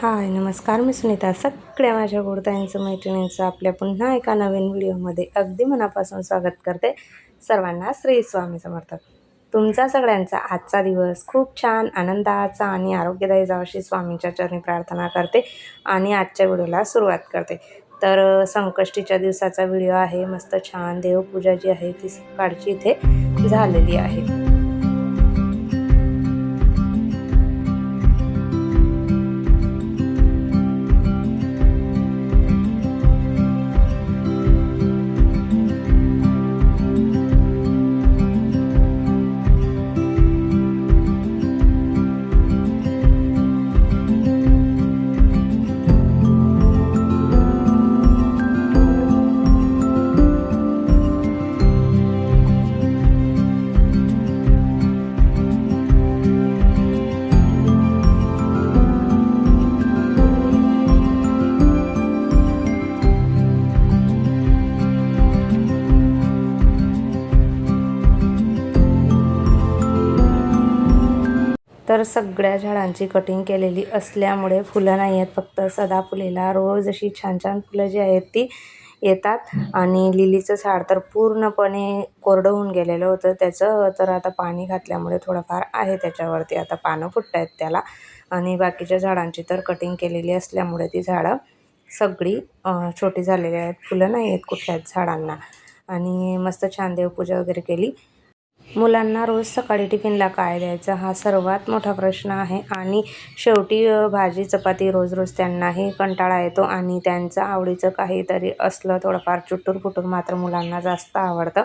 हाय नमस्कार मी सुनीता. सगळ्या माझ्या गोडताईंचं मैत्रिणींचं आपल्या पुन्हा एका नवीन व्हिडिओमध्ये अगदी मनापासून स्वागत करते सर्वांना श्री स्वामी समर्थ. तुमचा सगळ्यांचा आजचा दिवस खूप छान आनंदाचा आणि आरोग्यदायी जावाशी स्वामींच्या चरणी प्रार्थना करते आणि आजच्या व्हिडिओला सुरुवात करते. तर संकष्टीच्या दिवसाचा व्हिडिओ आहे. मस्त छान देवपूजा जी आहे ती सकाळची इथे झालेली आहे. तर सगळ्या झाडांची कटिंग केलेली असल्यामुळे फुलं नाही आहेत. फक्त सदाफुलीला रोज अशी छान छान फुलं जी आहेत ती येतात. आणि लिलीचं झाड तर पूर्णपणे कोरडं होऊन गेलेलं होतं. त्याचं तर आता पाणी घातल्यामुळे थोडंफार आहे त्याच्यावरती. आता पानं फुटत आहेत त्याला. आणि बाकीच्या झाडांची तर कटिंग केलेली असल्यामुळे ती झाडं सगळी छोटी झालेली आहेत. फुलं नाही आहेत कुठल्याच झाडांना. आणि मस्त छान देवपूजा वगैरे केली. मुलांना रोज सकाळी टिफिनला काय द्यायचं हा सर्वात मोठा प्रश्न आहे. आणि शेवटी भाजी चपाती रोज रोज त्यांनाही कंटाळा येतो आणि त्यांचं आवडीचं काहीतरी असलं थोडंफार चुटूर फुटूर मात्र मुलांना जास्त आवडतं.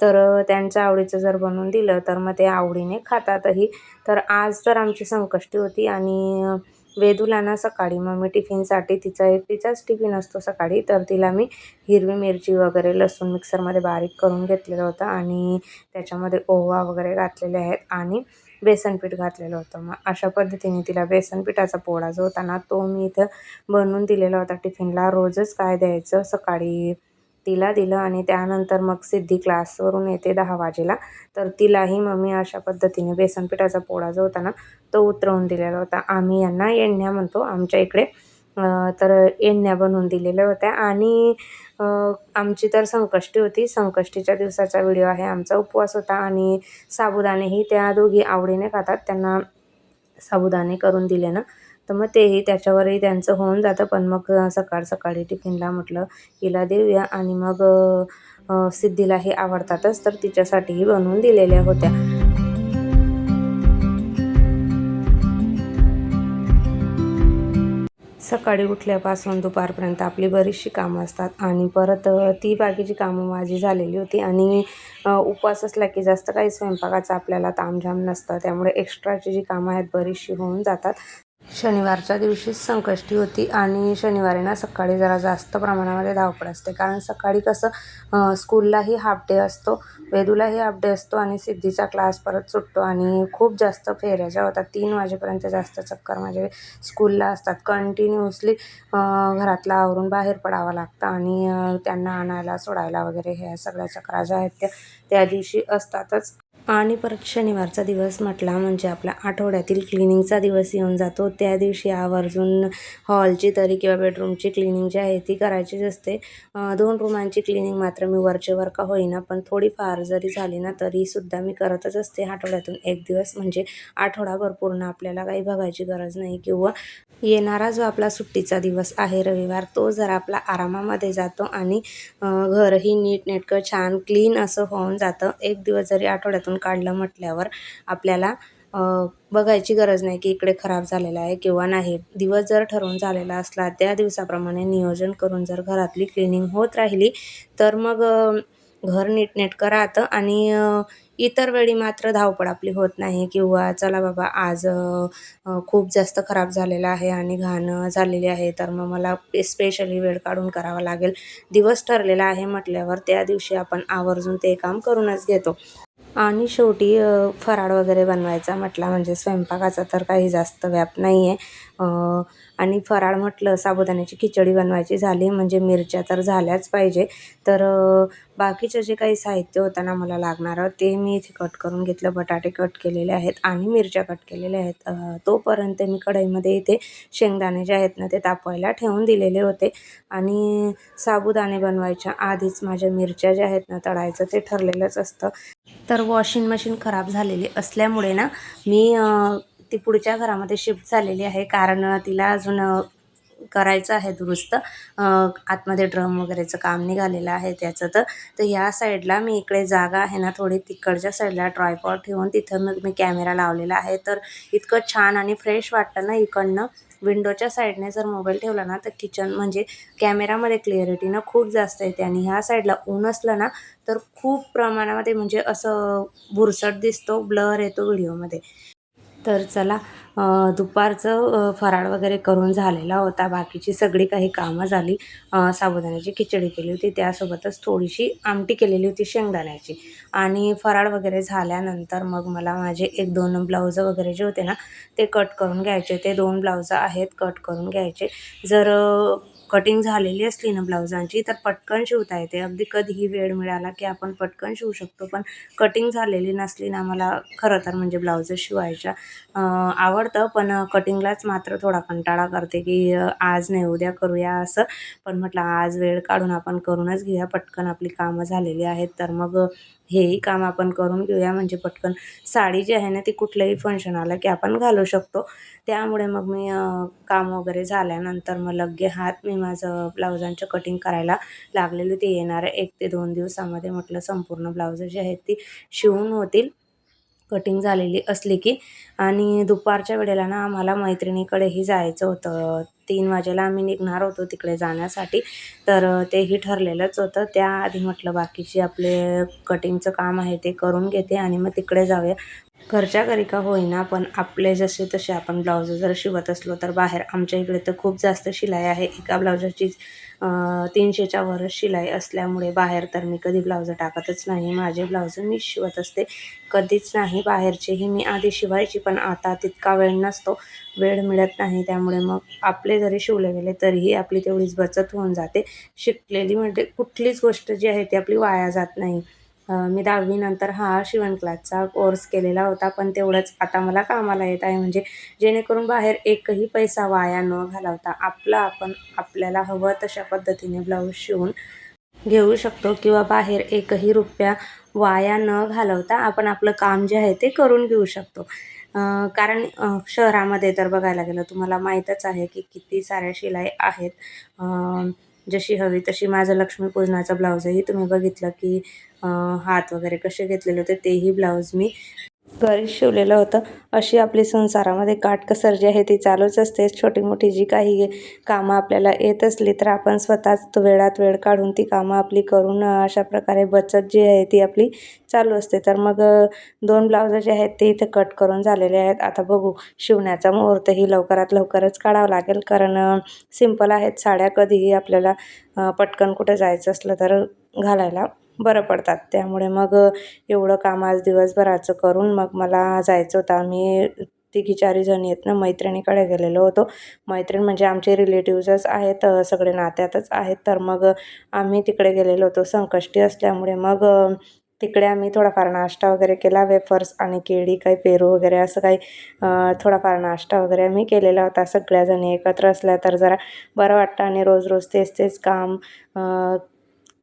तर त्यांचं आवडीचं जर बनवून दिलं तर मग ते आवडीने खातातही. तर आज तर आमची संकष्टी होती आणि वेदूला ना सकाळी मग मी टिफिनसाठी तिचा एक तिचाच टिफिन असतो सकाळी तर तिला मी हिरवी मिरची वगैरे लसूण मिक्सरमध्ये बारीक करून घेतलेलं होतं आणि त्याच्यामध्ये ओवा वगैरे घातलेले आहेत आणि बेसनपीठ घातलेलं होतं. मग अशा पद्धतीने तिला बेसन पिठाचा पोळा जो होता ना तो मी इथं बनवून दिलेला होता टिफिनला. रोजच काय द्यायचं? सकाळी तिला दिलं आणि त्यानंतर मग सिद्धी क्लासवरून येते दहा वाजेला. तर तिलाही मग मी अशा पद्धतीने बेसन पिठाचा पोळा जो होता ना तो उतरवून दिलेला होता. आम्ही यांना येण्या म्हणतो आमच्या इकडे तर येण्या बनवून दिलेल्या होत्या. आणि आमची तर संकष्टी होती. संकष्टीच्या दिवसाचा व्हिडिओ आहे. आमचा उपवास होता आणि साबुदाणेही त्या दोघी आवडीने खातात. त्यांना साबुदाणे करून दिले ना तर मग तेही त्याच्यावरही त्यांचं होऊन जातं. पण मग सकाळ सकाळी टिफिनला म्हटलं हिला देऊया आणि मग सिद्धीला हे आवडतातच तर तिच्यासाठीही बनवून दिलेल्या होत्या. सकाळी उठल्यापासून दुपारपर्यंत आपली बरीचशी कामं असतात आणि परत ती बाकीची कामं माझी झालेली होती आणि उपवास असला की जास्त काही स्वयंपाकाचं आपल्याला तामझाम नसतं. त्यामुळे एक्स्ट्राची जी कामं आहेत बरीचशी होऊन जातात. शनिवारच्या दिवशीच संकष्टी होती आणि शनिवारी ना सकाळी जरा जास्त प्रमाणामध्ये धावपळ असते. कारण सकाळी कसं स्कूललाही हाफ डे असतो वेदूलाही हाफ डे असतो आणि सिद्धीचा क्लास परत सुटतो आणि खूप जास्त फेऱ्या ज्या होतात. तीन वाजेपर्यंत जास्त चक्कर माझे स्कूलला असतात. कंटिन्युअसली घरातला आवरून बाहेर पडावं लागतं आणि त्यांना आणायला सोडायला वगैरे ह्या सगळ्या चक्रा ज्या आहेत त्या त्या दिवशी असतातच. आणि परत शनिवारचा दिवस म्हटला म्हणजे आपला आठवड्यातील क्लिनिंगचा दिवस येऊन जातो. त्या दिवशी आवर्जून हॉलची तरी किंवा बेडरूमची क्लिनिंग जी आहे ती करायचीच असते. दोन रूमांची क्लिनिंग मात्र मी वरचेवर का होईना पण थोडीफार जरी झाली ना तरीसुद्धा मी करतच असते. आठवड्यातून एक दिवस म्हणजे आठवडाभर पूर्ण आपल्याला काही बघायची गरज नाही किंवा येणारा जो आपला सुट्टीचा दिवस आहे रविवार तो जरा आपला आरामामध्ये जातो आणि घरही नीटनेटकं छान क्लीन असं होऊन जातं. एक दिवस जरी आठवड्यातून काढलं म्हटल्यावर आपल्याला बघायची गरज नाही की इकडे खराब झालेला आहे किंवा नाही. दिवस जर ठरवून झालेला असला त्या दिवसाप्रमाणे नियोजन करून जर घरातली क्लिनिंग होत राहिली तर मग घर नीटनेटकं राहतं आणि इतर वेळी मात्र धावपळ आपली होत नाही किंवा चला बाबा आज खूप जास्त खराब झालेलं आहे आणि घाण झालेली आहे तर मग मला स्पेशली वेळ काढून करावा लागेल. दिवस ठरलेला आहे म्हटल्यावर त्या दिवशी आपण आवर्जून ते काम करूनच घेतो. आणि शेवटी फराळ वगैरे बनवायचा म्हटला म्हणजे स्वयंपाकाचा तर काही जास्त व्याप नाही आहे आणि फराळ म्हटलं साबुदाण्याची खिचडी बनवायची झाली म्हणजे मिरच्या तर झाल्याच पाहिजे. तर बाकीचे बाकीचं जे काही साहित्य होतं ना मला लागणारं ते मी इथे कट करून घेतलं. बटाटे कट केलेले आहेत आणि मिरच्या कट केलेल्या आहेत. तोपर्यंत मी कढईमध्ये इथे शेंगदाणे जे आहेत ना ते तापवायला ठेवून दिलेले होते. आणि साबुदाणे बनवायच्या आधीच माझ्या मिरच्या ज्या आहेत ना तळायचं ते ठरलेलंच असतं. तर वॉशिंग मशीन खराब झालेली असल्यामुळे ना मी ती पुढच्या घरामध्ये शिफ्ट झालेली आहे. कारण तिला अजून करायचं आहे दुरुस्त. आतमध्ये ड्रम वगैरेचं काम निघालेलं आहे त्याचं तर. तर ह्या साईडला मी इकडे जागा आहे ना थोडी तिकडच्या साईडला ट्रॉयपॉट ठेवून तिथं मग मी कॅमेरा लावलेला आहे. तर इतकं छान आणि फ्रेश वाटतं ना इकडनं. विंडोच्या साईडने जर मोबाईल ठेवला ना तर किचन म्हणजे कॅमेरामध्ये क्लिअरिटी ना खूप जास्त येते. आणि ह्या साईडला ऊन असलं ना तर खूप प्रमाणामध्ये म्हणजे असं बुरसट दिसतो ब्लर येतो व्हिडिओमध्ये. तर चला दुपारचं फराळ वगैरे करून झालेला होता. बाकीची सगळी काही कामं झाली. साबुदाण्याची खिचडी केली होती. त्यासोबतच थोडीशी आमटी केलेली होती शेंगदाण्याची. आणि फराळ वगैरे झाल्यानंतर मग मला माझे एक दोन ब्लाऊज वगैरे जे होते ना ते कट करून घ्यायचे. ते दोन ब्लाऊज आहेत कट करून घ्यायचे. जर कटिंग झालेली असली ना ब्लाऊजांची तर पटकन शिवता येते. अगदी कधीही वेळ मिळाला की आपण पटकन शिवू शकतो. पण कटिंग झालेली नसली ना मला खरं तर म्हणजे ब्लाऊज शिवायच्या आवडतं. पण कटिंगलाच मात्र थोडा कंटाळा करते की आज नाही उद्या करूया असं. पण म्हटलं आज वेळ काढून आपण करूनच घेऊया. पटकन आपली कामं झालेली आहेत. तर मग हेही काम आपण करून घेऊया. म्हणजे पटकन साडी जी आहे ना ती कुठलंही फंक्शन आलं की आपण घालू शकतो. त्यामुळे मग मी काम वगैरे झाल्यानंतर मग लगे हात मी माझं ब्लाऊजांचं कटिंग करायला लागलेली. ते येणाऱ्या एक ते दोन दिवसामध्ये म्हटलं संपूर्ण ब्लाऊज जी आहेत ती शिवून होतील. कटिंग झालेली असली की. आणि दुपारच्या वेळेला ना आम्हाला मैत्रिणीकडेही जायचं होतं. तीन वाजेला आम्ही निघणार होतो तिकडे जाण्यासाठी. तर तेही ठरलेलंच होतं. त्याआधी म्हटलं बाकीचे आपले कटिंगचं काम आहे ते करून घेते आणि मग तिकडे जाऊया. घरच्या घरी का होईना पण आपले जसे तसे आपण ब्लाऊज जर शिवत असलो तर बाहेर आमच्या इकडे तर खूप जास्त शिलाई आहे. एका ब्लाऊजाची तीनशेच्या वरच शिलाई असल्यामुळे बाहेर तर मी कधी ब्लाऊज टाकतच नाही. माझे ब्लाऊज मी शिवत असते. कधीच नाही बाहेरचेही मी आधी शिवायची पण आता तितका वेळ नसतो वेळ मिळत नाही. त्यामुळे मग आपले जरी शिवले गेले तरीही आपली तेवढीच बचत होऊन जाते. शिकलेली म्हणजे कुठलीच गोष्ट जी आहे ती आपली वाया जात नाही. मी दहावीनंतर हा शिवण क्लासचा कोर्स केलेला होता पण तेवढंच आता मला कामाला येत आहे. म्हणजे जेणेकरून बाहेर एकही पैसा वाया न घालवता आपलं आपण आपल्याला हवं तशा पद्धतीने ब्लाऊज शिवून घेऊ शकतो किंवा बाहेर एकही रुपया वाया न घालवता आपण आपलं काम जे आहे ते करून घेऊ शकतो. कारण शहरामध्ये तर बघायला गेलं तुम्हाला माहीतच आहे की किती साऱ्या शिलाई आहेत. जशी हवी तशी माझं लक्ष्मीपूजनाचा ब्लाऊजही तुम्ही बघितलं की हात वगैरे कसे घेतलेले होते तेही ब्लाऊज मी घरी शिवलेलं होतं. अशी आपली संसारामध्ये काटकसर जी आहे ती चालूच असते. छोटी मोठी जी काही कामं आपल्याला येत असली तर आपण स्वतःच वेळात वेळ काढून ती कामं आपली करून अशा प्रकारे बचत जी आहे ती आपली चालू असते. तर मग दोन ब्लाउजं जे आहेत ते इथे कट करून झालेले आहेत. आता बघू शिवण्याचा मुहूर्तही लवकरात लवकरच काढावा लागेल. कारण सिंपल आहेत साड्या. कधीही आपल्याला पटकन कुठं जायचं असलं तर घालायला बरं पडतात. त्यामुळे मग एवढं काम आज दिवसभराचं करून मग मला जायचं होतं. आम्ही तिघी चारी जणी आहेत ना मैत्रिणीकडे गेलेलो होतो. मैत्रीण म्हणजे आमचे रिलेटिव्हजच आहेत सगळे नात्यातच आहेत. तर मग आम्ही तिकडे गेलेलो होतो. संकष्टी असल्यामुळे मग तिकडे आम्ही थोडाफार नाश्ता वगैरे केला. वेफर्स आणि केळी काही पेरू वगैरे असं काही थोडाफार नाश्ता वगैरे आम्ही केलेला होता. सगळ्याजणी एकत्र असल्या तर जरा बरं वाटतं आणि रोज रोज तेच तेच काम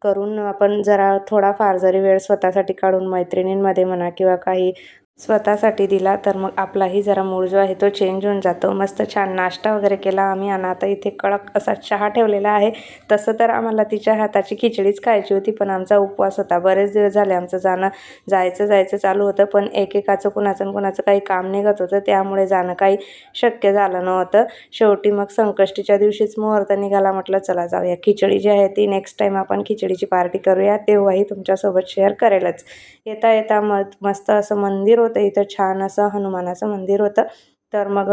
करून आपण जरा थोडाफार जरी वेळ स्वतःसाठी काढून मैत्रिणींमध्ये म्हणा किंवा काही स्वतःसाठी दिला तर मग आपलाही जरा मूळ जो आहे तो चेंज होऊन जातो. मस्त छान नाश्ता वगैरे केला आम्ही आणि आता इथे कडक असा चहा ठेवलेला आहे. तसं तर आम्हाला तिच्या हाताची खिचडीच खायची होती पण आमचा उपवास होता. बरेच दिवस झाले आमचं जाणं जायचं जायचं चालू होतं पण एकेकाचं कुणाचं कुणाचं काही काम निघत होतं त्यामुळे जाणं काही शक्य झालं नव्हतं. शेवटी मग संकष्टीच्या दिवशीच मुहूर्त निघाला म्हटलं चला जाऊया. खिचडी जी आहे ती नेक्स्ट टाईम आपण खिचडीची पार्टी करूया तेव्हाही तुमच्यासोबत शेअर करेलच. येता येता म मस्त असं मंदिर होतं. इथं छान असं हनुमानाचं मंदिर होतं. तर मग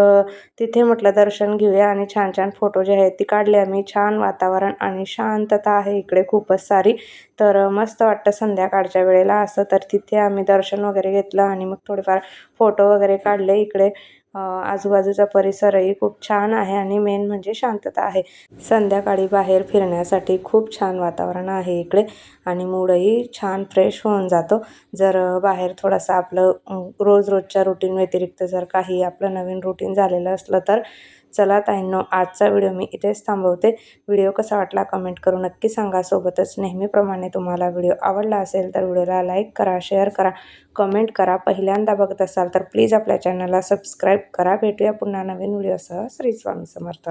तिथे म्हटलं दर्शन घेऊया आणि छान छान फोटो जे आहेत ती काढले आम्ही. छान वातावरण आणि शांतता आहे इकडे खूपच सारी. तर मस्त वाटतं संध्याकाळच्या वेळेला असं. तर तिथे आम्ही दर्शन वगैरे घेतलं आणि मग थोडेफार फोटो वगैरे काढले इकडे. आजूबाजूचा परिसरही खूप छान आहे आणि मेन म्हणजे शांतता आहे. संध्याकाळी बाहेर फिरण्यासाठी खूप छान वातावरण आहे इकडे आणि मूडही छान फ्रेश होऊन जातो. जर बाहेर थोडासा आपलं रोज रोजच्या रुटीन व्यतिरिक्त जर काही आपलं नवीन रुटीन झालेलं असलं तर चला ताईंनो आजचा व्हिडिओ मी इथेच थांबवते. व्हिडिओ कसा वाटला कमेंट करून नक्की सांगा. सोबतच नेहमीप्रमाणे तुम्हाला व्हिडिओ आवडला असेल तर व्हिडिओला लाईक करा शेअर करा कमेंट करा. पहिल्यांदा बघत असाल तर प्लीज आपल्या चॅनलला सबस्क्राईब करा. भेटूया पुन्हा नवीन व्हिडिओसह. श्री स्वामी समर्थ.